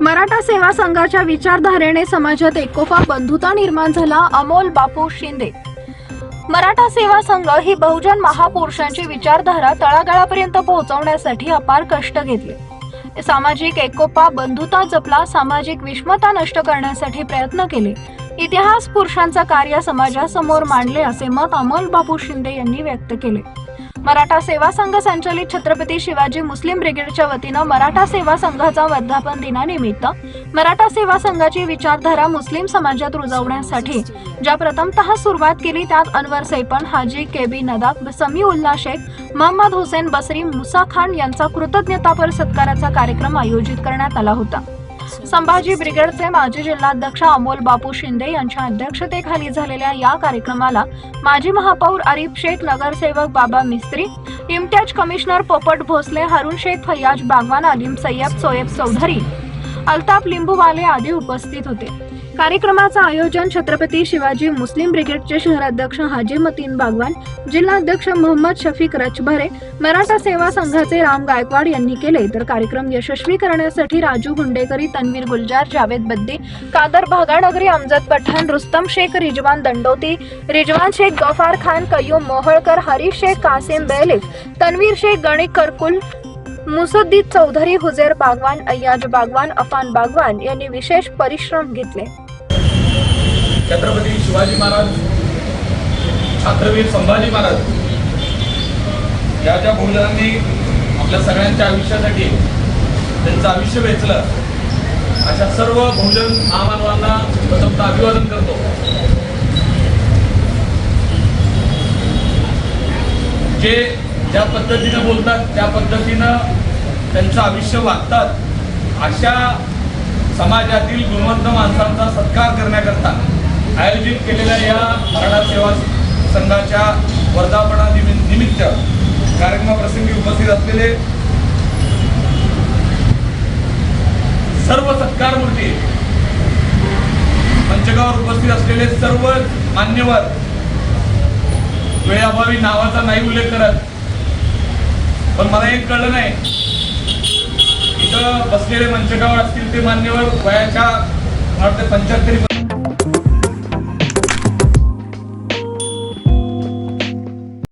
मराठा सेवा संघाच्या विचारधारेने समाजात एकोपा बंधुता निर्माण झाला अमोल बापू शिंदे. मराठा सेवा संघ ही बहुजन महापुरुषांची विचारधारा तळागाळापर्यंत पोहोचवण्यासाठी अपार कष्ट घेतले. सामाजिक एकोपा बंधुता जपला सामाजिक विषमता नष्ट करण्यासाठी प्रयत्न केले. इतिहास पुरुषांचा कार्य समाजासमोर मांडले असे मत अमोल बापू शिंदे यांनी व्यक्त केले. मराठा सेवा संघ संचलित छत्रपती शिवाजी मुस्लिम ब्रिगेडच्या वतीनं मराठा सेवा संघाचा वर्धापन दिनानिमित्त मराठा सेवा संघाची विचारधारा मुस्लिम समाजात रुजवण्यासाठी ज्या प्रथमतः सुरुवात केली त्यात अनवर सैपन हाजी केबी नदाब समी उल्ला शेख महम्मद हुसेन बसरी मुसा खान यांचा कृतज्ञतापर सत्काराचा कार्यक्रम आयोजित करण्यात आला होता. संभाजी ब्रिगेडचे माजी जिल्हाध्यक्ष अमोल बापू शिंदे यांच्या अध्यक्षतेखाली झालेल्या या कार्यक्रमाला माजी महापौर आरिफ शेख नगरसेवक बाबा मिस्त्री इम्तियाज कमिशनर पोपट भोसले हरुण शेख फैयाज बागवान अलीम सय्यद सोयब चौधरी अल्ताफ लिंबूवाले आदी उपस्थित होते. कार्यक्रमाचं आयोजन छत्रपती शिवाजी मुस्लिम ब्रिगेडचे शहराध्यक्ष हाजी मतीन बागवान जिल्हाध्यक्ष मोहम्मद शफीक रचभरे मराठा सेवा संघाचे राम गायकवाड यांनी केले. तर कार्यक्रम यशस्वी करण्यासाठी राजू गुंडेकरी तन्वीर गुलजार जावेद बद्दी कादर भागानगरी अमजद पठाण रुस्तम शेख रिजवान दंडोती रिजवान शेख गफार खान कयूम मोहळकर हरीश शेख कासिम बेलिफ तन्वीर शेख गणिक करकुल मुसद्दीद चौधरी हुजेर बागवान अय्याज बागवान अफान बागवान यांनी विशेष परिश्रम घेतले. छत्रपती शिवाजी महाराज छात्रवीर संभाजी महाराज ज्या ज्या भोजनांनी आपल्या सगळ्यांच्या आयुष्यासाठी त्यांचं आयुष्य वेचलं. अशा सर्व बहुजन महामानवांना प्रथमतः अभिवादन करतो. जे ज्या पद्धतीनं बोलतात त्या पद्धतीनं त्यांचं आयुष्य वागतात अशा समाजातील गुणवंत माणसांचा सत्कार करण्याकरता आयोजित केलेल्या या मराठा सेवा संघाच्या वर्धापना निमित्त कार्यक्रमाप्रसंगी उपस्थित असलेले सर्व सत्कार मूर्ती मंचकावर उपस्थित असलेले सर्व मान्यवर वेळाभावी नावाचा नाही उल्लेख करत पण मला एक कळलं नाही. इथं बसलेले मंचकावर असतील ते मान्यवर वयाच्या वाटते पंच्याहत्तरी